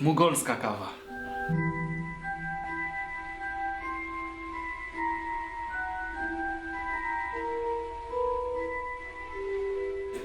Mugolska kawa.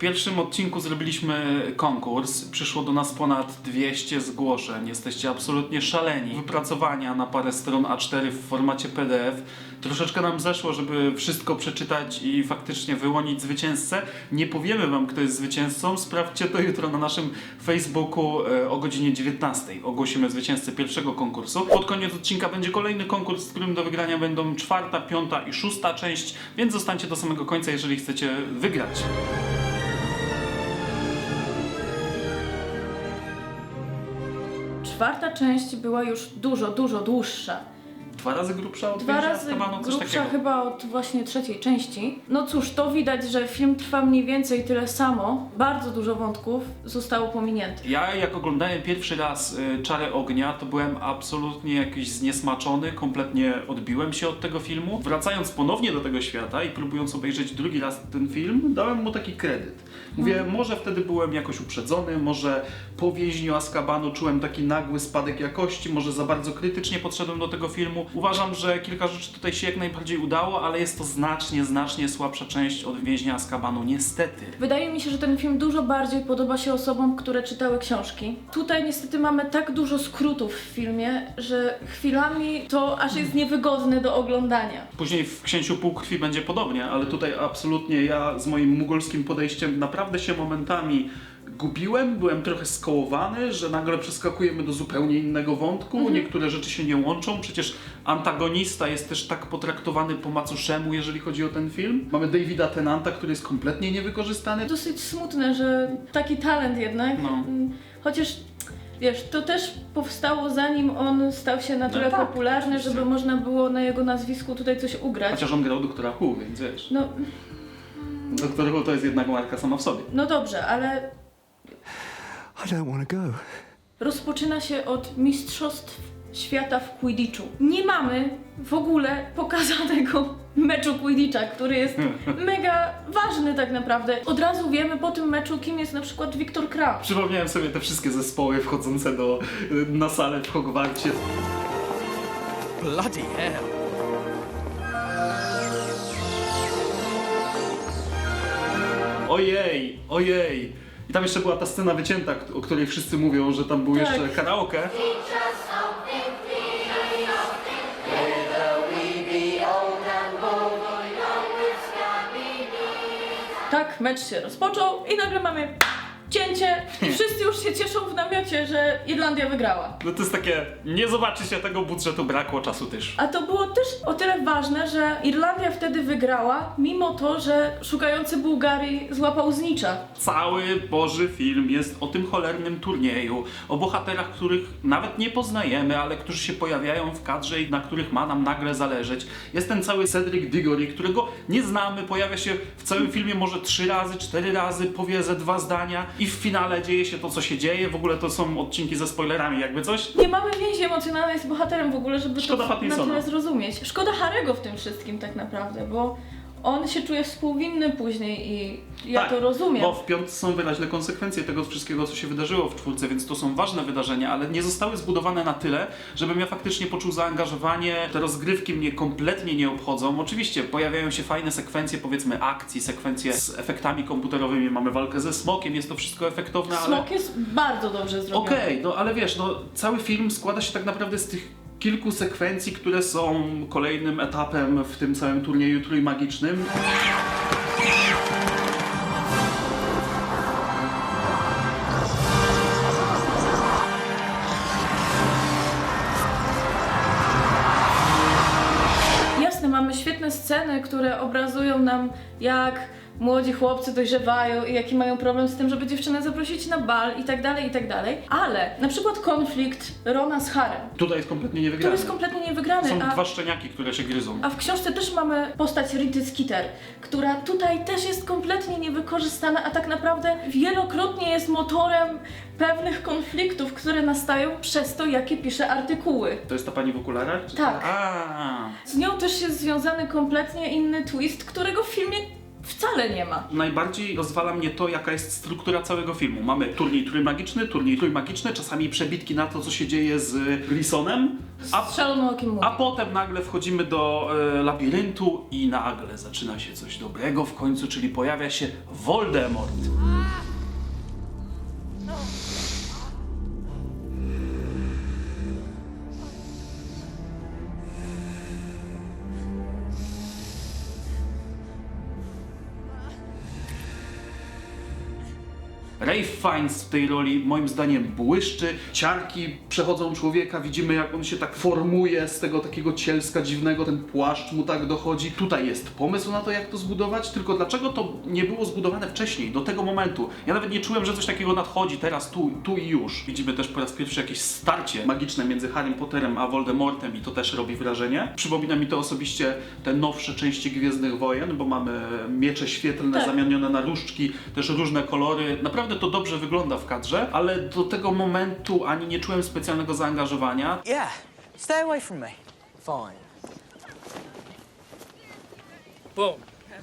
Pierwszym odcinku zrobiliśmy konkurs. Przyszło do nas ponad 200 zgłoszeń. Jesteście absolutnie szaleni. Wypracowania na parę stron A4 w formacie PDF. Troszeczkę nam zeszło, żeby wszystko przeczytać i faktycznie wyłonić zwycięzcę. Nie powiemy wam, kto jest zwycięzcą. Sprawdźcie to jutro na naszym Facebooku e, o godzinie 19. Ogłosimy zwycięzcę pierwszego konkursu. Pod koniec odcinka będzie kolejny konkurs, w którym do wygrania będą czwarta, piąta i szósta część, więc zostańcie do samego końca, jeżeli chcecie wygrać. Część była już dużo, dużo dłuższa. Dwa razy grubsza od Dwa Więźnia razy coś grubsza takiego. chyba od właśnie trzeciej części. No cóż, to widać, że film trwa mniej więcej tyle samo. Bardzo dużo wątków zostało pominiętych. Ja jak oglądałem pierwszy raz y, Czarę Ognia, to byłem absolutnie jakiś zniesmaczony, kompletnie odbiłem się od tego filmu. Wracając ponownie do tego świata i próbując obejrzeć drugi raz ten film, dałem mu taki kredyt. Mówię, Mhm. może wtedy byłem jakoś uprzedzony, może po więźniu Azkabanu czułem taki nagły spadek jakości, może za bardzo krytycznie podszedłem do tego filmu. Uważam, że kilka rzeczy tutaj się jak najbardziej udało, ale jest to znacznie, znacznie słabsza część od więźnia Azkabanu, niestety. Wydaje mi się, że ten film dużo bardziej podoba się osobom, które czytały książki. Tutaj niestety mamy tak dużo skrótów w filmie, że chwilami to aż jest niewygodne do oglądania. Później w Księciu Półkrwi będzie podobnie, ale tutaj absolutnie ja z moim mugolskim podejściem naprawdę się momentami gubiłem, byłem trochę skołowany, że nagle przeskakujemy do zupełnie innego wątku, niektóre rzeczy się nie łączą, przecież antagonista jest też tak potraktowany po macoszemu, jeżeli chodzi o ten film. Mamy Davida Tenanta, który jest kompletnie niewykorzystany. Dosyć smutne, że taki talent jednak, No. mm, chociaż wiesz, to też powstało zanim on stał się na tyle tak, popularny, oczywiście. żeby można było na jego nazwisku tutaj coś ugrać. Chociaż on grał doktora Who, więc wiesz, No, doktor Who to jest jednak marka sama w sobie. no dobrze, ale I don't want to go. rozpoczyna się od Mistrzostw Świata w Quidditchu. Nie mamy w ogóle pokazanego meczu Quidditcha, który jest mega ważny tak naprawdę. Od razu wiemy po tym meczu, kim jest na przykład Viktor Kram. Przypomniałem sobie te wszystkie zespoły wchodzące do, na salę w Hogwarcie. Bloody hell. Ojej, ojej. I tam jeszcze była ta scena wycięta, o której wszyscy mówią, że tam był Tak. jeszcze karaoke. Tak, mecz się rozpoczął i nagle mamy cięcie i wszyscy już się cieszą w namiocie, że Irlandia wygrała. No to jest takie, nie zobaczycie tego budżetu, brakło czasu też. A to było też o tyle ważne, że Irlandia wtedy wygrała, mimo to, że szukający Bułgarii złapał znicza. Cały Boży film jest o tym cholernym turnieju, o bohaterach, których nawet nie poznajemy, ale którzy się pojawiają w kadrze i na których ma nam nagle zależeć. Jest ten cały Cedric Diggory, którego nie znamy, pojawia się w całym filmie może trzy razy, cztery razy, powie ze dwa zdania i w finale dzieje się to, co się dzieje. W ogóle to są odcinki ze spoilerami, jakby coś. Nie mamy więzi emocjonalnej z bohaterem w ogóle, żeby Szkoda to na Pattinsona. tyle zrozumieć. Szkoda Harego w tym wszystkim tak naprawdę, bo on się czuje współwinny później i ja Tak, to rozumiem. Bo w piątce są wyraźne konsekwencje tego wszystkiego, co się wydarzyło w czwórce, więc to są ważne wydarzenia, ale nie zostały zbudowane na tyle, żebym ja faktycznie poczuł zaangażowanie. Te rozgrywki mnie kompletnie nie obchodzą. Oczywiście pojawiają się fajne sekwencje, powiedzmy akcji, sekwencje z efektami komputerowymi. Mamy walkę ze smokiem, jest to wszystko efektowne, ale... Smok jest bardzo dobrze zrobiony. Okej, no ale wiesz, no cały film składa się tak naprawdę z tych kilku sekwencji, które są kolejnym etapem w tym całym turnieju trójmagicznym. Jasne, mamy świetne sceny, które obrazują nam, jak młodzi chłopcy dojrzewają i jaki mają problem z tym, żeby dziewczynę zaprosić na bal i tak dalej, i tak dalej. Ale na przykład konflikt Rona z Harem, Tutaj jest kompletnie niewygrany. jest kompletnie niewygrany, Są a, dwa szczeniaki, które się gryzą. a w książce też mamy postać Rity Skeeter, która tutaj też jest kompletnie niewykorzystana, a tak naprawdę wielokrotnie jest motorem pewnych konfliktów, które nastają przez to, jakie pisze artykuły. To jest ta pani w okularach? Tak. A, Z nią też jest związany kompletnie inny twist, którego w filmie wcale nie ma. Najbardziej rozwala mnie to, jaka jest struktura całego filmu. Mamy turniej trójmagiczny, turniej trójmagiczny, czasami przebitki na to, co się dzieje z Glisonem, a, szaloną okiem mówi. a potem nagle wchodzimy do e, labiryntu i nagle zaczyna się coś dobrego w końcu, czyli pojawia się Voldemort. Fiennes w tej roli moim zdaniem błyszczy, ciarki przechodzą człowieka, widzimy jak on się tak formuje z tego takiego cielska dziwnego, ten płaszcz mu tak dochodzi. Tutaj jest pomysł na to jak to zbudować, tylko dlaczego to nie było zbudowane wcześniej, do tego momentu. Ja nawet nie czułem, że coś takiego nadchodzi teraz, tu, tu i już. Widzimy też po raz pierwszy jakieś starcie magiczne między Harrym Potterem a Voldemortem i to też robi wrażenie. Przypomina mi to osobiście te nowsze części Gwiezdnych Wojen, bo mamy miecze świetlne Tak. zamienione na różdżki, też różne kolory. Naprawdę to dobrze wygląda w kadrze, ale do tego momentu ani nie czułem specjalnego zaangażowania. Yeah, stay away from me. Fine. Boom.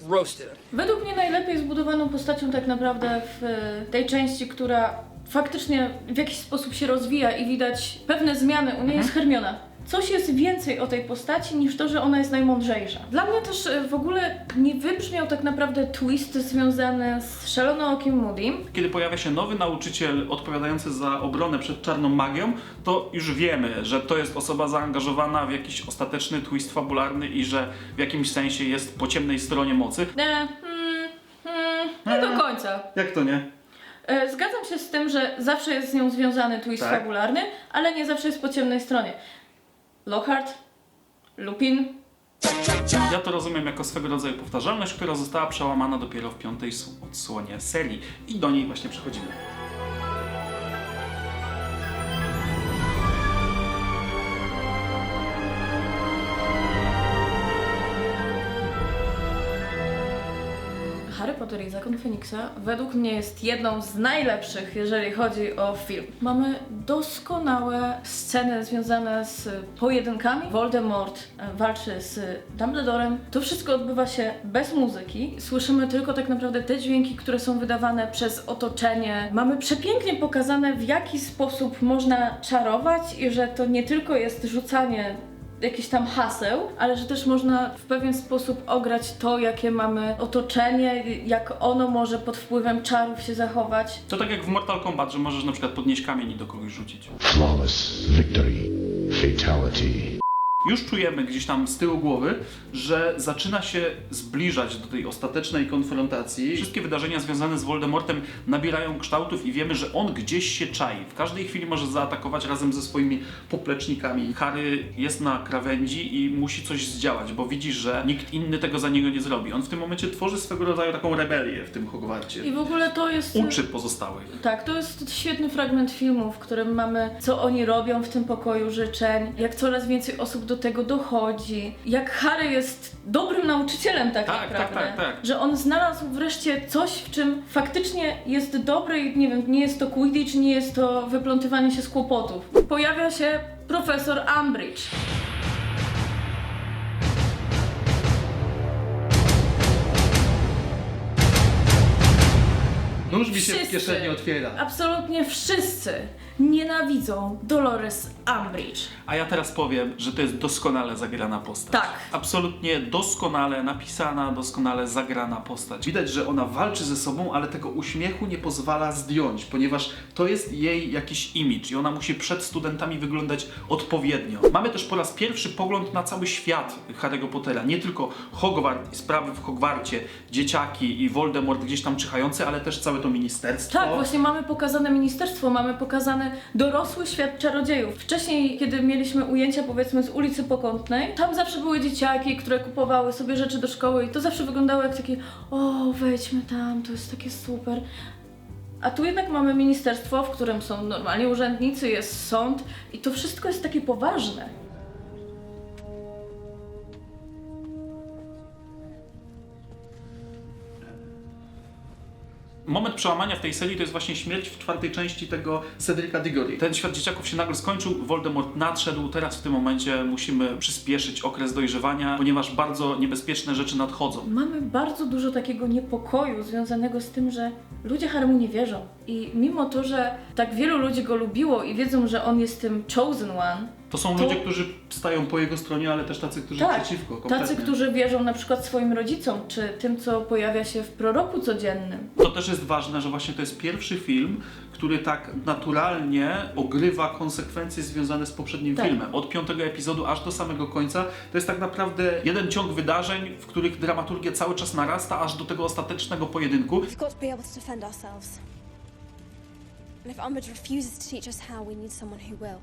Roasted. Według mnie najlepiej zbudowaną postacią tak naprawdę w e, tej części, która faktycznie w jakiś sposób się rozwija i widać pewne zmiany u niej jest Hermiona. Coś jest więcej o tej postaci niż to, że ona jest najmądrzejsza. Dla mnie też e, w ogóle nie wybrzmiał tak naprawdę twist związany z szalonookim Moody'm. Kiedy pojawia się nowy nauczyciel odpowiadający za obronę przed czarną magią, to już wiemy, że to jest osoba zaangażowana w jakiś ostateczny twist fabularny i że w jakimś sensie jest po ciemnej stronie mocy. E, hmm, hmm, nie do końca. Jak to nie? E, Zgadzam się z tym, że zawsze jest z nią związany twist Tak. fabularny, ale nie zawsze jest po ciemnej stronie. Lockhart, Lupin, Ja to rozumiem jako swego rodzaju powtarzalność, która została przełamana dopiero w piątej odsłonie serii i do niej właśnie przechodzimy. I Zakon Feniksa według mnie jest jedną z najlepszych, jeżeli chodzi o film. Mamy doskonałe sceny związane z pojedynkami. Voldemort e, walczy z Dumbledorem. To wszystko odbywa się bez muzyki. Słyszymy tylko tak naprawdę te dźwięki, które są wydawane przez otoczenie. Mamy przepięknie pokazane, w jaki sposób można czarować i że to nie tylko jest rzucanie jakichś tam haseł, ale że też można w pewien sposób ograć to, jakie mamy otoczenie, jak ono może pod wpływem czarów się zachować. To tak jak w Mortal Kombat, że możesz na przykład podnieść kamień i do kogoś rzucić. Flawless victory. Fatality. Już czujemy gdzieś tam z tyłu głowy, że zaczyna się zbliżać do tej ostatecznej konfrontacji. Wszystkie wydarzenia związane z Voldemortem nabierają kształtów i wiemy, że on gdzieś się czai. W każdej chwili może zaatakować razem ze swoimi poplecznikami. Harry jest na krawędzi i musi coś zdziałać, bo widzi, że nikt inny tego za niego nie zrobi. On w tym momencie tworzy swego rodzaju taką rebelię w tym Hogwarcie. I w ogóle to jest... Uczy pozostałych. Tak, to jest świetny fragment filmu, w którym mamy, co oni robią w tym pokoju życzeń, jak coraz więcej osób do tego dochodzi, jak Harry jest dobrym nauczycielem tak, Tak, naprawdę. tak, tak, tak. Że on znalazł wreszcie coś, w czym faktycznie jest dobry i nie wiem, nie jest to Quidditch, nie jest to wyplątywanie się z kłopotów. Pojawia się profesor Umbridge. Mi się w Wszyscy. kieszeni otwiera. Absolutnie wszyscy nienawidzą Dolores Umbridge. A ja teraz powiem, że to jest doskonale zagrana postać. Tak. Absolutnie doskonale napisana, doskonale zagrana postać. Widać, że ona walczy ze sobą, ale tego uśmiechu nie pozwala zdjąć, ponieważ to jest jej jakiś imidż i ona musi przed studentami wyglądać odpowiednio. Mamy też po raz pierwszy pogląd na cały świat Harry'ego Pottera. Nie tylko Hogwart i sprawy w Hogwarcie, dzieciaki i Voldemort gdzieś tam czyhający, ale też całe to ministerstwo. Tak, właśnie mamy pokazane ministerstwo, mamy pokazany dorosły świat czarodziejów. Wcześniej, kiedy mieliśmy ujęcia powiedzmy z ulicy Pokątnej, tam zawsze były dzieciaki, które kupowały sobie rzeczy do szkoły i to zawsze wyglądało jak takie o, wejdźmy tam, to jest takie super. A tu jednak mamy ministerstwo, w którym są normalnie urzędnicy, jest sąd i to wszystko jest takie poważne. Moment przełamania w tej serii to jest właśnie śmierć w czwartej części tego Cedrica Diggory. Ten świat dzieciaków się nagle skończył, Voldemort nadszedł, teraz w tym momencie musimy przyspieszyć okres dojrzewania, ponieważ bardzo niebezpieczne rzeczy nadchodzą. Mamy bardzo dużo takiego niepokoju związanego z tym, że ludzie Haremu nie wierzą. I mimo to, że tak wielu ludzi go lubiło i wiedzą, że on jest tym chosen one, To są To- ludzie, którzy stają po jego stronie, ale też tacy, którzy tak, przeciwko. Kompletnie. tacy, którzy wierzą na przykład swoim rodzicom, czy tym, co pojawia się w proroku codziennym. To też jest ważne, że właśnie to jest pierwszy film, który tak naturalnie ogrywa konsekwencje związane z poprzednim Tak. filmem. Od piątego epizodu aż do samego końca. To jest tak naprawdę jeden ciąg wydarzeń, w których dramaturgia cały czas narasta, aż do tego ostatecznego pojedynku. And if Umbridge refuses to teach us how, we need someone who will.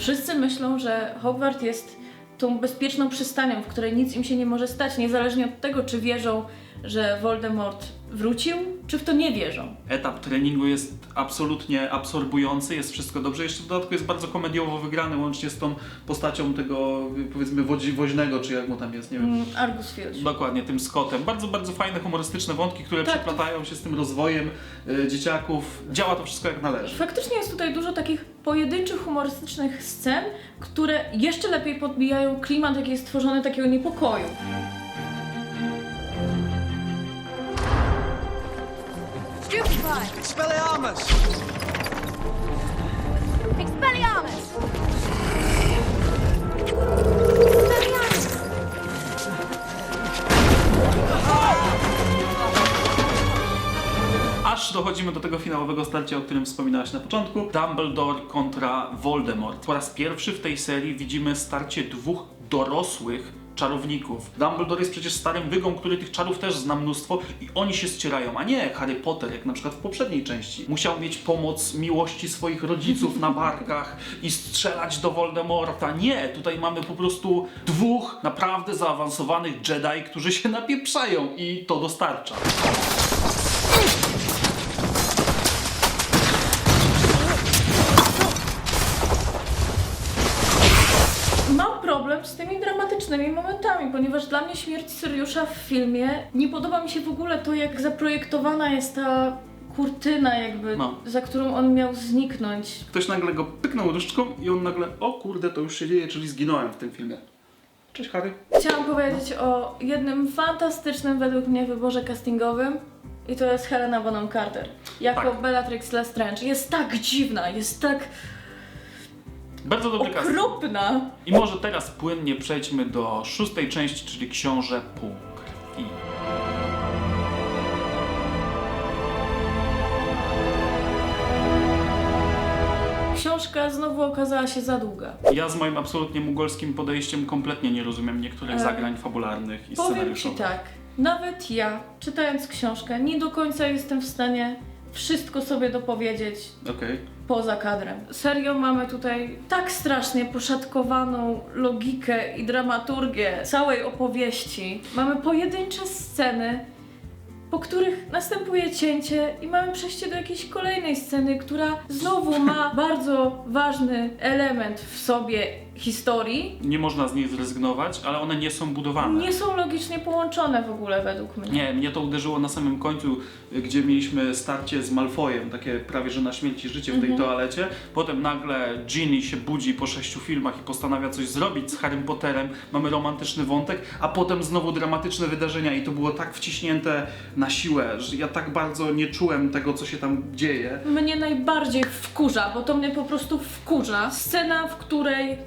Wszyscy myślą, że Hogwart jest tą bezpieczną przystanią, w której nic im się nie może stać, niezależnie od tego, czy wierzą, że Voldemort wrócił, czy w to nie wierzą. Etap treningu jest absolutnie absorbujący, jest wszystko dobrze. Jeszcze w dodatku jest bardzo komediowo wygrany, łącznie z tą postacią tego, powiedzmy, wodzi, woźnego, czy jak mu tam jest, nie wiem. Mm, Argus Filch. Dokładnie, tym Scottem. Bardzo, bardzo fajne, humorystyczne wątki, które Tak. przeplatają się z tym rozwojem y, dzieciaków. Działa to wszystko jak należy. Faktycznie jest tutaj dużo takich pojedynczych, humorystycznych scen, które jeszcze lepiej podbijają klimat, jaki jest stworzony takiego niepokoju. Expelliarmus! Expelliarmus! Aż dochodzimy do tego finałowego starcia, o którym wspominałaś na początku. Dumbledore kontra Voldemort. Po raz pierwszy w tej serii widzimy starcie dwóch dorosłych czarowników. Dumbledore jest przecież starym wygą, który tych czarów też zna mnóstwo i oni się ścierają, a nie Harry Potter, jak na przykład w poprzedniej części. Musiał mieć pomoc miłości swoich rodziców na barkach i strzelać do Voldemorta. Nie, tutaj mamy po prostu dwóch naprawdę zaawansowanych Jedi, którzy się napieprzają i to dostarcza. Ponieważ dla mnie śmierć Syriusza w filmie nie podoba mi się w ogóle to, jak zaprojektowana jest ta kurtyna jakby, No. za którą on miał zniknąć. Ktoś nagle go pyknął różdżką i on nagle, o kurde, to już się dzieje, czyli zginąłem w tym filmie. Cześć Harry. Chciałam powiedzieć o jednym fantastycznym według mnie wyborze castingowym i to jest Helena Bonham Carter. Jako Tak. Bellatrix Lestrange. Jest tak dziwna, jest tak Bardzo dobry casting. okropna. I może teraz płynnie przejdźmy do szóstej części, czyli Książę Półkrwi. Książka znowu okazała się za długa. Ja z moim absolutnie mugolskim podejściem kompletnie nie rozumiem niektórych E, zagrań fabularnych i Powiem Ci scenariuszowych. tak, nawet ja, czytając książkę, nie do końca jestem w stanie wszystko sobie dopowiedzieć Okej. Poza kadrem. Serio mamy tutaj tak strasznie poszatkowaną logikę i dramaturgię całej opowieści. Mamy pojedyncze sceny, po których następuje cięcie i mamy przejście do jakiejś kolejnej sceny, która znowu ma bardzo ważny element w sobie historii. Nie można z niej zrezygnować, ale one nie są budowane. Nie są logicznie połączone w ogóle według mnie. Nie, mnie to uderzyło na samym końcu, gdzie mieliśmy starcie z Malfoyem, takie prawie że na śmierć i życie w tej toalecie. Potem nagle Ginny się budzi po sześciu filmach i postanawia coś zrobić z Harrym Potterem. Mamy romantyczny wątek, a potem znowu dramatyczne wydarzenia i to było tak wciśnięte na siłę, że ja tak bardzo nie czułem tego, co się tam dzieje. Mnie najbardziej wkurza, bo to mnie po prostu wkurza. Scena, w której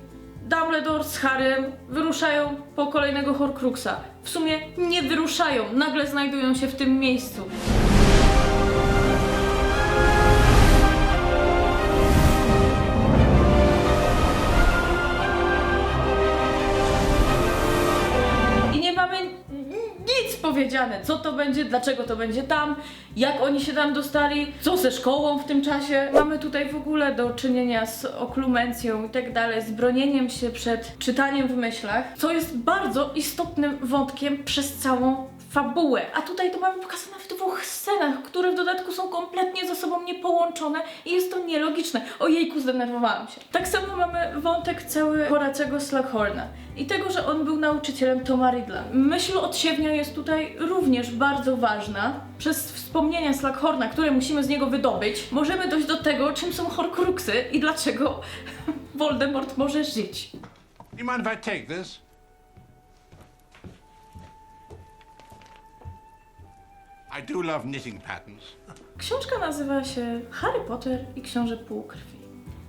Dumbledore z Harrym wyruszają po kolejnego Horcruxa. W sumie nie wyruszają, nagle znajdują się w tym miejscu. Powiedziane, co to będzie, dlaczego to będzie tam, jak oni się tam dostali, co ze szkołą w tym czasie. Mamy tutaj w ogóle do czynienia z oklumencją i tak dalej, z bronieniem się przed czytaniem w myślach, co jest bardzo istotnym wątkiem przez całą fabułę, a tutaj to mamy pokazane w dwóch scenach, które w dodatku są kompletnie ze sobą niepołączone i jest to nielogiczne. Ojejku, zdenerwowałam się. Tak samo mamy wątek cały Horacego Slughorna i tego, że on był nauczycielem Toma Riddla. Myśl odsiewnia jest tutaj również bardzo ważna. Przez wspomnienia Slughorna, które musimy z niego wydobyć, możemy dojść do tego, czym są Horcruxy i dlaczego Voldemort może żyć. You mind if I take this? I do love knitting patterns. Książka nazywa się Harry Potter i Książę Półkrwi.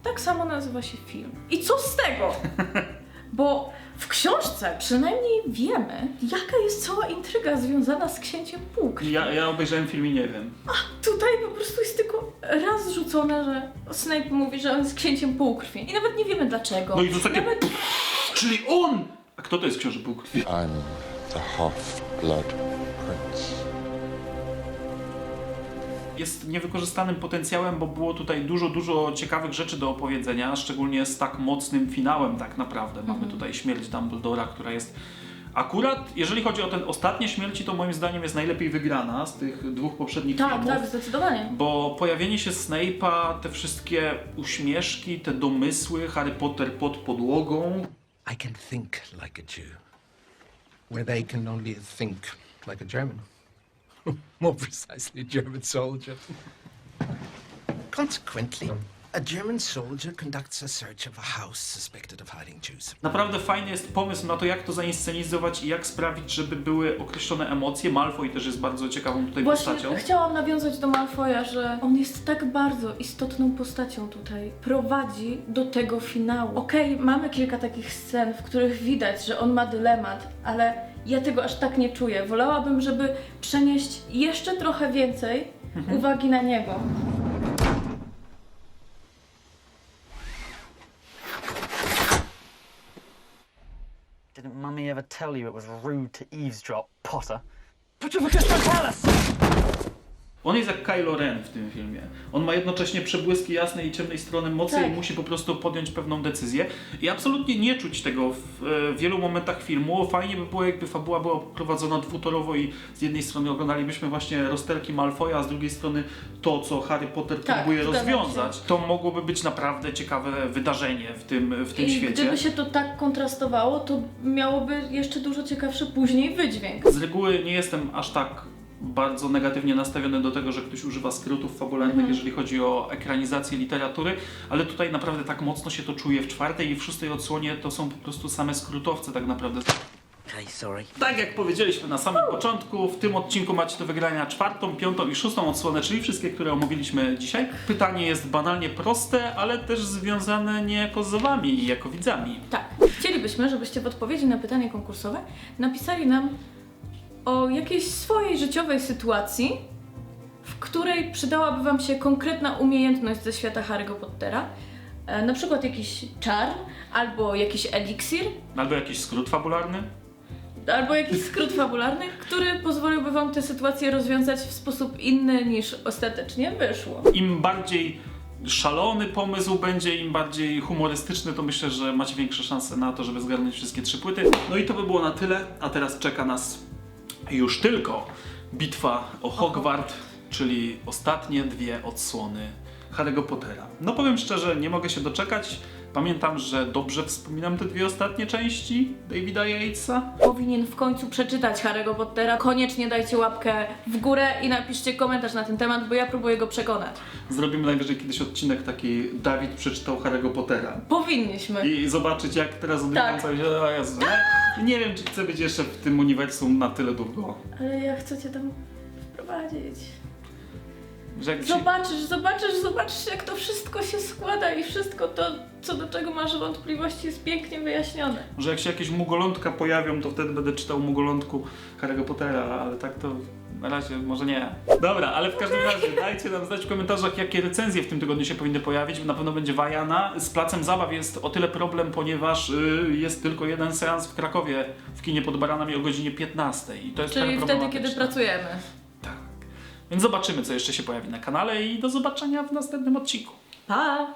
Tak samo nazywa się film. I co z tego? Bo w książce przynajmniej wiemy, jaka jest cała intryga związana z księciem Półkrwi. Ja, ja obejrzałem film i nie wiem. Tutaj po prostu jest tylko raz rzucone, że Snape mówi, że on jest księciem Półkrwi. I nawet nie wiemy dlaczego. No i to takie... Nawet... Czyli on! A kto to jest książę półkrwi? I'm the Half-Blood Jest niewykorzystanym potencjałem, bo było tutaj dużo, dużo ciekawych rzeczy do opowiedzenia, szczególnie z tak mocnym finałem tak naprawdę. Mhm. Mamy tutaj śmierć Dumbledora, która jest akurat, jeżeli chodzi o ten ostatnie śmierci, to moim zdaniem jest najlepiej wygrana z tych dwóch poprzednich Tak, filmów. tak, zdecydowanie. Bo pojawienie się Snape'a, te wszystkie uśmieszki, te domysły, Harry Potter pod podłogą, I can think like a Jew, where they can only think like a German. More precisely, a German soldier. Consequently, a German soldier conducts a search of a house suspected of hiding Jews. Naprawdę fajny jest pomysł na to, jak to zainscenizować i jak sprawić, żeby były określone emocje. Malfoy też jest bardzo ciekawą tutaj Właśnie postacią. chciałam nawiązać do Malfoya, że on jest tak bardzo istotną postacią tutaj. Prowadzi do tego finału. Okej, mamy kilka takich scen, w których widać, że on ma dylemat, ale ja tego aż tak nie czuję. Wolałabym, żeby przenieść jeszcze trochę więcej uwagi na niego. Didn't Mummy ever tell you it was rude to eavesdrop, Potter? On jest jak Kylo Ren w tym filmie. On ma jednocześnie przebłyski jasnej i ciemnej strony mocy Tak. i musi po prostu podjąć pewną decyzję. I absolutnie nie czuć tego w e, wielu momentach filmu. Fajnie by było, jakby fabuła była prowadzona dwutorowo i z jednej strony oglądalibyśmy właśnie rozterki Malfoya, a z drugiej strony to, co Harry Potter Tak, próbuje rozwiązać. To mogłoby być naprawdę ciekawe wydarzenie w tym, w tym I świecie. gdyby się to tak kontrastowało, to miałoby jeszcze dużo ciekawszy później wydźwięk. Z reguły nie jestem aż tak bardzo negatywnie nastawiony do tego, że ktoś używa skrótów fabularnych, Mhm. jeżeli chodzi o ekranizację literatury, ale tutaj naprawdę tak mocno się to czuje. W czwartej i w szóstej odsłonie to są po prostu same skrótowce tak naprawdę. Okay, sorry. Tak jak powiedzieliśmy na samym początku, w tym odcinku macie do wygrania czwartą, piątą i szóstą odsłonę, czyli wszystkie, które omówiliśmy dzisiaj. Pytanie jest banalnie proste, ale też związane niejako z wami i jako widzami. Tak. Chcielibyśmy, żebyście w odpowiedzi na pytanie konkursowe napisali nam o jakiejś swojej życiowej sytuacji, w której przydałaby Wam się konkretna umiejętność ze świata Harry'ego Pottera. E, na przykład jakiś czar, albo jakiś eliksir, Albo jakiś skrót fabularny. albo jakiś skrót fabularny, który pozwoliłby Wam tę sytuację rozwiązać w sposób inny niż ostatecznie wyszło. im bardziej szalony pomysł będzie, im bardziej humorystyczny, to myślę, że macie większe szanse na to, żeby zgarnąć wszystkie trzy płyty. No i to by było na tyle, a teraz czeka nas już tylko bitwa o Hogwart, czyli ostatnie dwie odsłony Harry'ego Pottera. No powiem szczerze, nie mogę się doczekać. Pamiętam, że dobrze wspominam te dwie ostatnie części Davida Yatesa. Powinien w końcu przeczytać Harry'ego Pottera. Koniecznie dajcie łapkę w górę i napiszcie komentarz na ten temat, bo ja próbuję go przekonać. Zrobimy najwyżej kiedyś odcinek taki Dawid przeczytał Harry'ego Pottera. Powinniśmy. i zobaczyć jak teraz Tak. odbiegam się, o Jezu, nie? nie wiem czy chcę być jeszcze w tym uniwersum na tyle długo. Ale ja chcę cię tam wprowadzić. Że ci, Zobaczysz, zobaczysz, zobaczysz jak to wszystko się składa i wszystko to, co do czego masz wątpliwości jest pięknie wyjaśnione. że jak się jakieś mugolątka pojawią, to wtedy będę czytał mugolątku Harry'ego Pottera, ale tak to na razie może nie. Dobra, ale w każdym razie dajcie nam znać w komentarzach, jakie recenzje w tym tygodniu się powinny pojawić. Na pewno będzie Wajana. Z Placem Zabaw jest o tyle problem, ponieważ y, jest tylko jeden seans w Krakowie w kinie pod Baranami o godzinie 15 i to jest Czyli trochę wtedy, kiedy pracujemy. Więc zobaczymy, co jeszcze się pojawi na kanale i do zobaczenia w następnym odcinku. Pa!